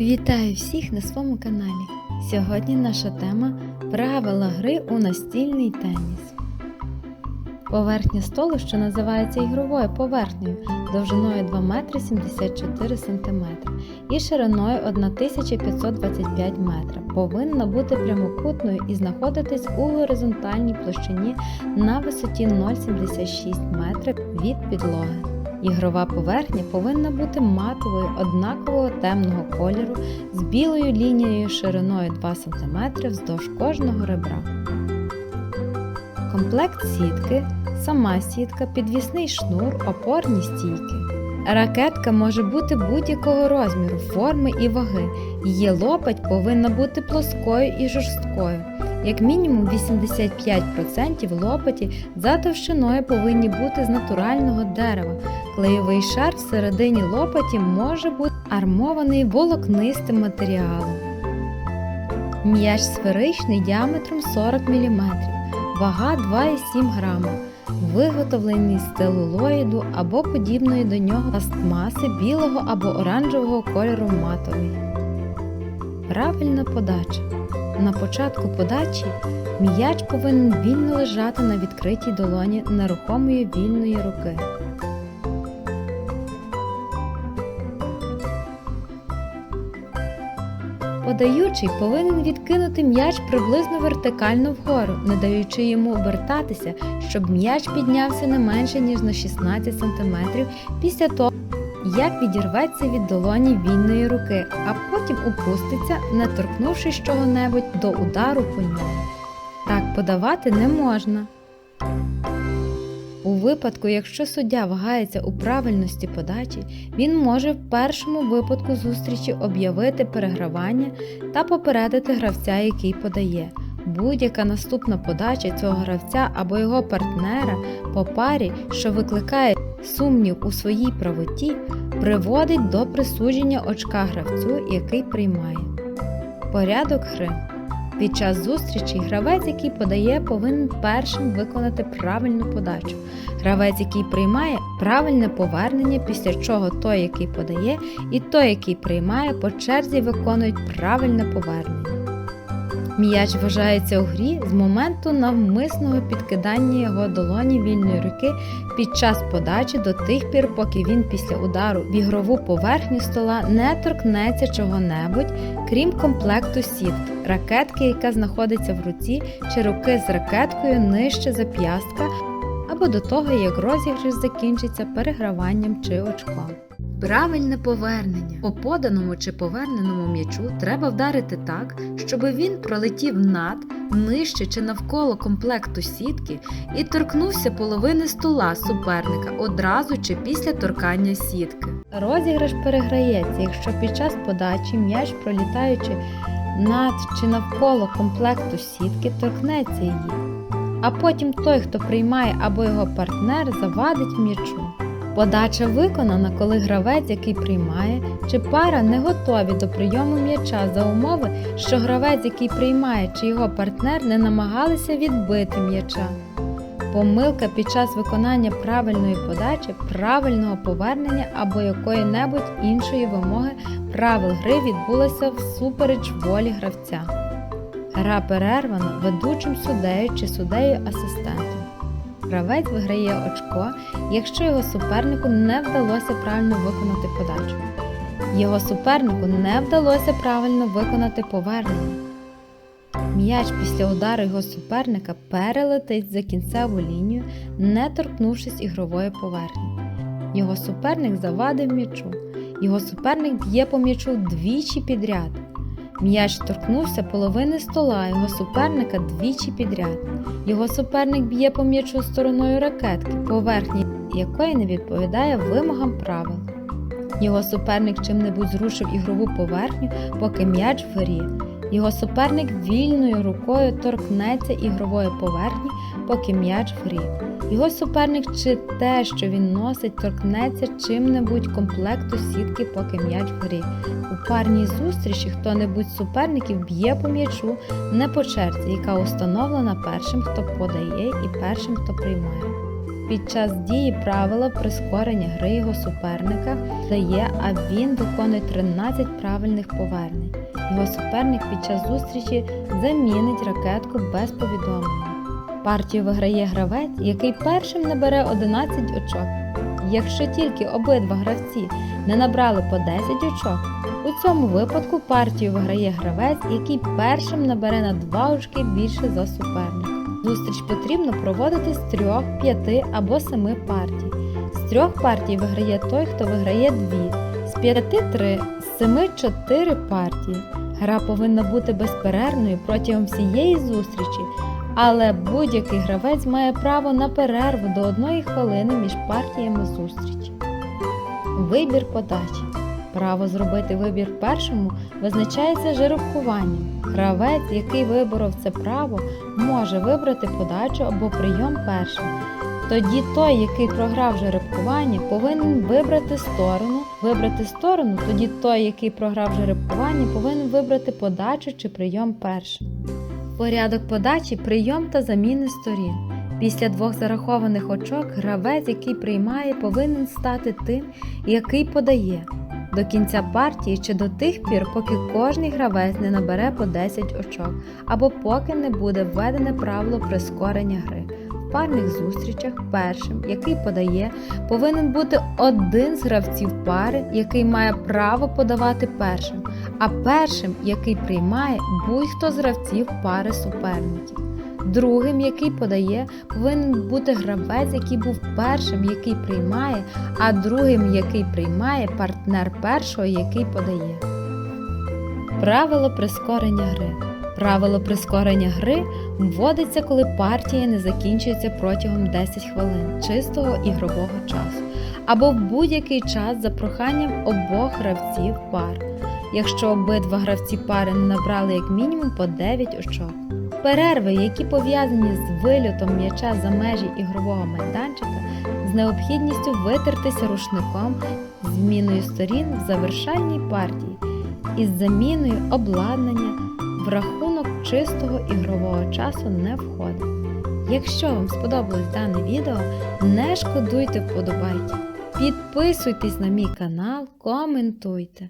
Вітаю всіх на своєму каналі. Сьогодні наша тема правила гри у настільний теніс. Поверхня столу, що називається ігровою поверхнею, довжиною 2 метри 74 см і шириною 1525 метра, повинна бути прямокутною і знаходитись у горизонтальній площині на висоті 0,76 метра від підлоги. Ігрова поверхня повинна бути матовою однакового темного кольору з білою лінією шириною 2 см вздовж кожного ребра. Комплект сітки, сама сітка, підвісний шнур, опорні стійки. Ракетка може бути будь-якого розміру, форми і ваги. Її лопать повинна бути плоскою і жорсткою. Як мінімум 85% лопаті за товщиною повинні бути з натурального дерева. Клеєвий шар всередині лопаті може бути армований волокнистим матеріалом. М'яч сферичний діаметром 40 мм, вага 2,7 грама, виготовлений з целулоїду або подібної до нього пластмаси білого або оранжевого кольору матовий. Правильна подача. На початку подачі м'яч повинен вільно лежати на відкритій долоні нерухомої вільної руки. Подаючий повинен відкинути м'яч приблизно вертикально вгору, не даючи йому обертатися, щоб м'яч піднявся не менше ніж на 16 см після того, як відірветься від долоні вільної руки, а потім опуститься, не торкнувшись чого-небудь до удару по ньому. Так подавати не можна. У випадку, якщо суддя вагається у правильності подачі, він може в першому випадку зустрічі об'явити перегравання та попередити гравця, який подає. Будь-яка наступна подача цього гравця або його партнера по парі, що викликає сумнів у своїй правоті, приводить до присудження очка гравцю, який приймає. Порядок гри. Під час зустрічі гравець, який подає, повинен першим виконати правильну подачу. Гравець, який приймає правильне повернення, після чого той, який подає, і той, який приймає, по черзі виконують правильне повернення. М'яч вважається у грі з моменту навмисного підкидання його долоні вільної руки під час подачі до тих пір, поки він після удару в ігрову поверхню стола не торкнеться чого-небудь, крім комплекту сітки, ракетки, яка знаходиться в руці, чи руки з ракеткою нижче зап'ястка, або до того, як розіграш закінчиться переграванням чи очком. Правильне повернення. По поданому чи поверненому м'ячу треба вдарити так, щоб він пролетів над, нижче чи навколо комплекту сітки і торкнувся половини стола суперника одразу чи після торкання сітки. Розіграш переграється, якщо під час подачі м'яч, пролітаючи над чи навколо комплекту сітки, торкнеться її. А потім той, хто приймає або його партнер, завадить м'ячу. Подача виконана, коли гравець, який приймає, чи пара не готові до прийому м'яча за умови, що гравець, який приймає, чи його партнер не намагалися відбити м'яча. Помилка під час виконання правильної подачі, правильного повернення або якої-небудь іншої вимоги правил гри відбулася всупереч волі гравця. Гра перервана ведучим суддею чи суддею-асистентом. Гравець виграє очко, якщо його супернику не вдалося правильно виконати подачу. Його супернику не вдалося правильно виконати повернення. М'яч після удару його суперника перелетить за кінцеву лінію, не торкнувшись ігрової поверхні. Його суперник завадив м'ячу. Його суперник б'є по м'ячу двічі підряд. М'яч торкнувся половини стола його суперника двічі підряд. Його суперник б'є по м'ячу стороною ракетки, поверхні якої не відповідає вимогам правил. Його суперник чим-небудь зрушив ігрову поверхню, поки м'яч в грі. Його суперник вільною рукою торкнеться ігрової поверхні, поки м'яч в грі. Його суперник чи те, що він носить, торкнеться чим-небудь комплекту сітки, поки м'яч в грі. У парній зустрічі хто-небудь з суперників б'є по м'ячу не по черзі, яка установлена першим, хто подає, і першим, хто приймає. Під час дії правила прискорення гри його суперника дає, а він виконує 13 правильних повернень. Його суперник під час зустрічі замінить ракетку без повідомлення. Партію виграє гравець, який першим набере 11 очок. Якщо тільки обидва гравці не набрали по 10 очок, у цьому випадку партію виграє гравець, який першим набере на 2 очки більше за суперника. Зустріч потрібно проводити з 3, 5 або 7 партій. З трьох партій виграє той, хто виграє 2, з 5 3, з 7 4 партії. Гра повинна бути безперервною протягом всієї зустрічі, але будь-який гравець має право на перерву до 1 хвилини між партіями зустрічі. Вибір подачі. Право зробити вибір першому визначається жеребкуванням. Гравець, який виборов це право, може вибрати подачу або прийом першим. Тоді той, який програв жеребкування, повинен вибрати сторону. Вибрати сторону, тоді той, який програв жеребкування, повинен вибрати подачу чи прийом першим. Порядок подачі, прийом та заміни сторін. Після двох зарахованих очок гравець, який приймає, повинен стати тим, який подає. До кінця партії чи до тих пір, поки кожний гравець не набере по 10 очок, або поки не буде введене правило прискорення гри. В парних зустрічах першим, який подає, повинен бути один з гравців пари, який має право подавати першим, а першим, який приймає, будь-хто з гравців пари суперників. Другим, який подає, повинен бути гравець, який був першим, який приймає, а другим, який приймає, партнер першого, який подає. Правило прискорення гри. Правило прискорення гри вводиться, коли партія не закінчується протягом 10 хвилин чистого ігрового часу, або в будь-який час за проханням обох гравців пар, якщо обидва гравці пари не набрали як мінімум по 9 очок. Перерви, які пов'язані з вильотом м'яча за межі ігрового майданчика, з необхідністю витертися рушником, зміною сторін в завершальній партії із заміною обладнання в рахунок чистого ігрового часу не входить. Якщо вам сподобалось дане відео, не шкодуйте вподобайки. Підписуйтесь на мій канал, коментуйте.